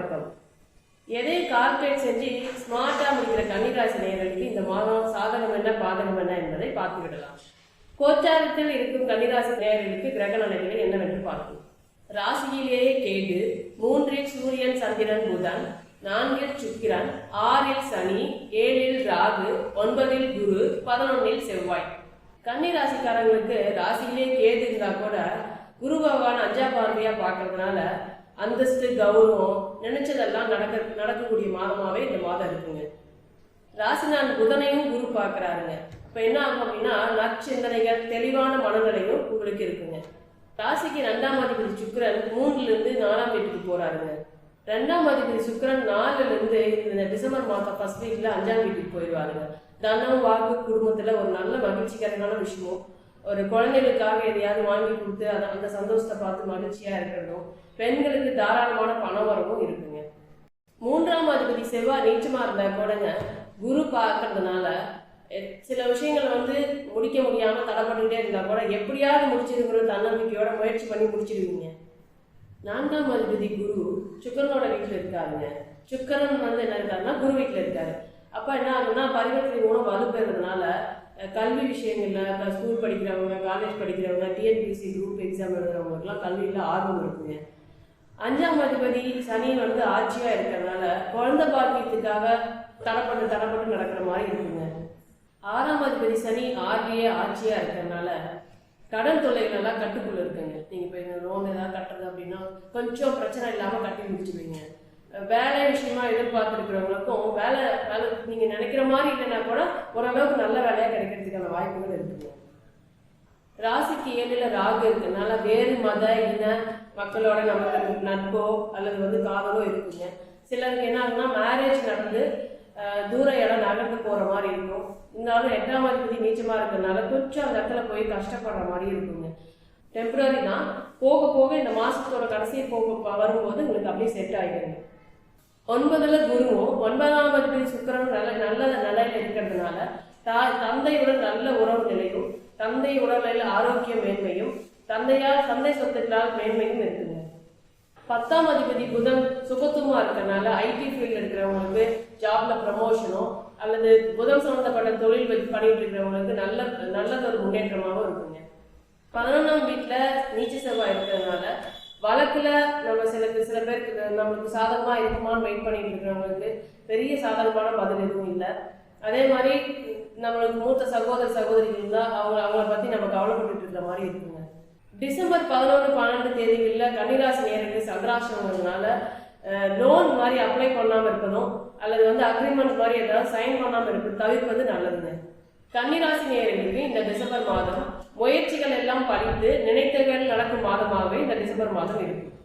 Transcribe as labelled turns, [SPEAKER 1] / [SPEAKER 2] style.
[SPEAKER 1] வணக்கம். எதையும் கால்குலேட் செஞ்சு ஸ்மார்ட்டாக முடிக்கிற கன்னிராசி நேர்களுக்கு இந்த மாதம் சாதகம் என்ன பாதகம் என்ன என்பதை பார்த்து விடலாம் கோச்சாரத்தில் இருக்கும் கன்னிராசி நேர்களுக்கு கிரக நிலைகள் என்னவென்று பார்க்கும் ராசியிலேயே கேது மூன்றில் சூரியன் சந்திரன் புதன் நான்கில் சுக்கிரன் ஆறில் சனி ஏழில் ராகு ஒன்பதில் குரு பதினொன்னில் செவ்வாய். கன்னிராசிக்காரங்களுக்கு ராசியிலே கேது இருந்தா கூட குரு பகவான் அஞ்சா பார்வையா பார்க்கறதுனால அந்தஸ்து கௌரவம் நினைச்சதெல்லாம் நடக்க நடக்கக்கூடிய மாதமாவே இந்த மாதம் இருக்குங்க. ராசி நான் புதனையும் குரு பார்க்கறாருங்க. இப்போ என்ன ஆகும் அப்படின்னா நற்சிந்தனைகள் தெளிவான மனநிலையும் உங்களுக்கு இருக்குங்க. ராசிக்கு ரெண்டாம் அதிபதி சுக்கிரன் மூணுல இருந்து நாலாம் வீட்டுக்கு போறாருங்க. ரெண்டாம் அதிபதி சுக்கரன் நாலுல இருந்து இந்த டிசம்பர் மாதம் ஃபர்ஸ்ட் வீக்ல அஞ்சாம் வீட்டுக்கு போயிடுவாருங்க. தனம் வாக்கு குடும்பத்துல ஒரு நல்ல மகிழ்ச்சிகரமான விஷயமும் ஒரு குழந்தைகளுக்காக எதையாவது வாங்கி கொடுத்து அதை அந்த சந்தோஷத்தை பார்த்து மகிழ்ச்சியா இருக்கிறதும் பெண்களுக்கு தாராளமான பணம் வரவும் இருக்குங்க. மூன்றாம் அதிபதி செவ்வாய் நீச்சமா இருந்தால் கூடங்க குரு பார்க்கறதுனால சில விஷயங்கள் வந்து முடிக்க முடியாம தடைப்பட்டுக்கிட்டே இருந்தா கூட எப்படியாவது முடிச்சிருக்கிற தன்னம்பிக்கையோட முயற்சி பண்ணி முடிச்சிருவீங்க. நான்காம் அதிபதி குரு சுக்கரனோட வீட்டில் இருக்காருங்க. சுக்கரன் வந்து என்ன இருக்காருன்னா குரு வீட்டில் இருக்காரு. அப்ப என்ன ஆகுதுன்னா பரிவர்த்தனை மூலம் வலுப்பெறதுனால கல்வி விஷயங்களில் ஸ்கூல் படிக்கிறவங்க காலேஜ் படிக்கிறவங்க டிஎன்பிசி குரூப் எக்ஸாம் எழுதுறவங்களுக்குலாம் கல்வியில் ஆர்வம் இருக்குங்க. அஞ்சாம் அதிபதி சனி வந்து ஆட்சியாக இருக்கிறதுனால குழந்தை பாக்கியத்துக்காக தரப்பட்டு தரப்பட்டு நடக்கிற மாதிரி இருக்குங்க. ஆறாம் அதிபதி சனி ஆகிய ஆட்சியாக இருக்கிறதுனால கடன் தொல்லைகள் எல்லாம் இருக்குங்க. நீங்கள் இப்போ லோன் ஏதாவது கட்டுறது அப்படின்னா கொஞ்சம் பிரச்சனை இல்லாமல் கட்டி முடிச்சுடுவீங்க. வேலை விஷயமா எதிர்பார்த்துருக்கிறவங்களுக்கும் வேலை வேலை நீங்க நினைக்கிற மாதிரி இல்லைன்னா கூட ஓரளவுக்கு நல்ல வேலையா கிடைக்கிறதுக்கான வாய்ப்புகள் இருக்குங்க. ராசிக்கு ஏழுல ராகு இருக்கிறதுனால வேறு மத இன மக்களோட நமக்கு நட்போ அல்லது வந்து காதலோ இருக்குங்க. சிலருக்கு என்ன ஆகுனா மேரேஜ் நடந்து தூர இடம் நகர்ந்து போற மாதிரி இருக்கும். இருந்தாலும் எட்டாம் அதிபதி நீச்சமா இருக்கிறதுனால கொஞ்சம் அந்த இடத்துல போய் கஷ்டப்படுற மாதிரி இருக்குங்க. டெம்பரரி தான். போக போக இந்த மாசத்தோட கடைசியை போக வரும்போது உங்களுக்கு அப்படியே செட் ஆகிடுங்க ஒன்பதுல குருவும் ஒன்பதாம் அதிபதி சுக்கிரனும் நல்ல நல்ல நிலையில இருக்கிறதுனால தா- தந்தையுடன் நல்ல உறவு நிலையும் தந்தை உடலில் ஆரோக்கிய மேன்மையும் தந்தையால் தந்தை சொத்துக்களால் மேன்மையும் இருக்குங்க. பத்தாம் அதிபதி புதன் சுகத்துவமா இருக்கிறனால ஐடி ஃபீல்ட்ல இருக்கிறவங்களுக்கு ஜாப்ல ப்ரமோஷனோ அல்லது புதன் சம்பந்தப்பட்ட தொழில் வச்சு பண்ணிட்டு இருக்கிறவங்களுக்கு நல்ல நல்லதொரு முன்னேற்றமாகவும் இருக்குங்க. பதினொன்றாம் வீட்டில் நீச்ச செவ்வாய் இருக்கிறதுனால வழக்குல நம்ம சில சில பேருக்கு நம்மளுக்கு சாதகமா இருக்குமான்னு வெயிட் பண்ணிட்டு இருக்கிறவங்களுக்கு பெரிய சாதகமான பதில் எதுவும் இல்லை. அதே மாதிரி நம்மளுக்கு மூத்த சகோதர சகோதரிகள் தான் அவங்க அவங்கள பத்தி நம்ம கவலைப்பட்டு இருக்கிற மாதிரி இருக்குங்க. டிசம்பர் பதினொன்று பன்னெண்டு தேதிகளில் கன்னிராசி நேரத்தில் சந்திராசிரமங்கிறதுனால லோன் மாதிரி அப்ளை பண்ணாமல் இருப்பதும் அல்லது வந்து அக்ரிமெண்ட் மாதிரி ஏதாவது சைன் பண்ணாமல் இருப்பது தவிர்ப்பது நல்லதுங்க. கன்னிராசி நேரங்களுக்கு இந்த டிசம்பர் மாதம் முயற்சிகள் எல்லாம் படித்து நினைத்தவர்கள் நடக்கும் மாதமாகவே இந்த டிசம்பர் மாதம் இருக்கும்.